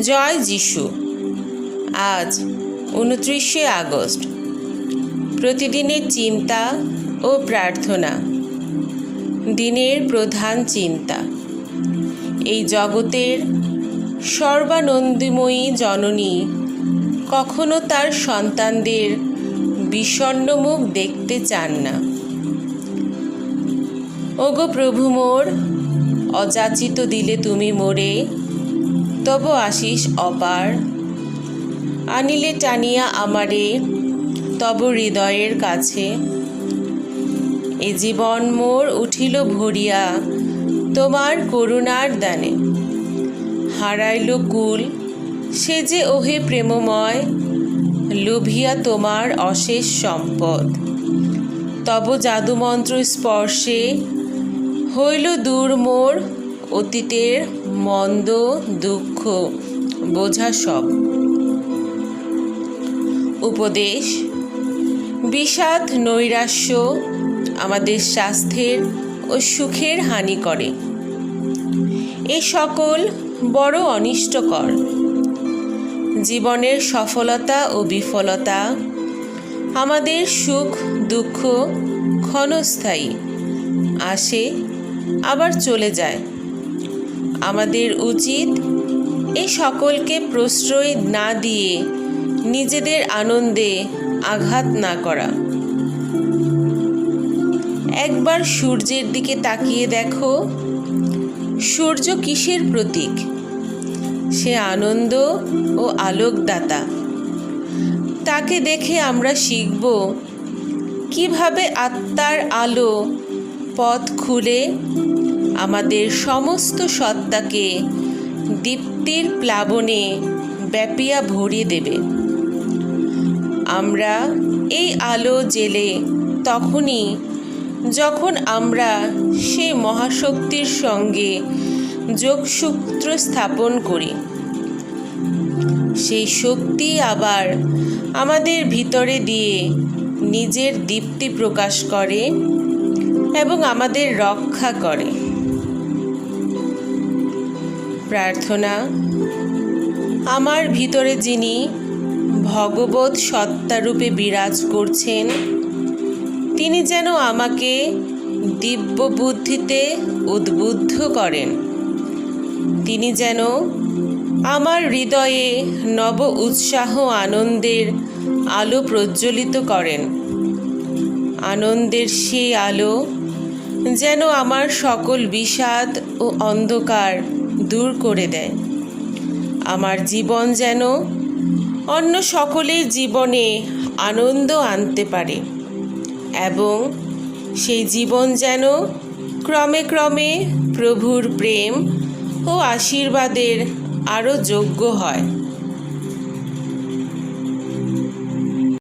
জয় যিশু। আজ উনত্রিশে আগস্ট। প্রতিদিনের চিন্তা ও প্রার্থনা। দিনের প্রধান চিন্তা। এই জগতের সর্বানন্দময়ী জননী কখনো তার সন্তানদের বিষণ্ণ মুখ দেখতে চান না। ওগো প্রভু মোর, অযাচিত দিলে তুমি মোরে তব আশিস অপার। আনিলে টানিয়া আমারে, তব হৃদয়ের কাছে। এ জীবন মোর উঠিল ভরিয়া, তোমার করুণার দানে। হারাইল কুল, সে যে ওহে প্রেমময়, লোভিয়া তোমার অশেষ সম্পদ। তব জাদুমন্ত্র স্পর্শে হইল দূর মোর অতীতের মন্দ, দুঃখ, বোঝা সব। উপদেশ, বিষাদ নৈরাশ্য আমাদের স্বাস্থ্যের ও সুখের হানি করে। এ সকল বড় অনিষ্টকর। জীবনের সফলতা ও বিফলতা আমাদের সুখ, দুঃখ ক্ষণস্থায়ী। আসে, আবার চলে যায়। আমাদের উচিত এ সকলকে প্রশ্রয় না দিয়ে নিজেদের আনন্দে আঘাত না করা। একবার সূর্যের দিকে তাকিয়ে দেখো, সূর্য কিসের প্রতীক? সে আনন্দ ও আলোকদাতা। তাকে দেখে আমরা শিখব কীভাবে আত্মার আলো পথ খুলে আমাদের সমস্ত সত্তাকে দীপ্তির প্লাবনে ব্যাপিয়া ভরিয়ে দেবে। আমরা এই আলো জেলে তখনই যখন আমরা সে মহাশক্তির সঙ্গে যোগসূত্র স্থাপন করি, সেই শক্তি আবার আমাদের ভিতরে দিয়ে নিজের দীপ্তি প্রকাশ করে এবং আমাদের রক্ষা করে। প্রার্থনা, আমার ভিতরে যিনি ভগবত সত্তারূপে বিরাজ করছেন, তিনি যেন আমাকে দিব্য বুদ্ধিতে উদ্বুদ্ধ করেন। তিনি যেন আমার হৃদয়ে নব উৎসাহ আনন্দের আলো প্রজ্বলিত করেন। আনন্দের সেই আলো যেন আমার সকল বিষাদ ও অন্ধকার দূর করে দেয়। আমার জীবন যেন অন্য সকলের জীবনে আনন্দ আনতে পারে এবং সেই জীবন যেন ক্রমে ক্রমে প্রভুর প্রেম ও আশীর্বাদের আরও যোগ্য হয়।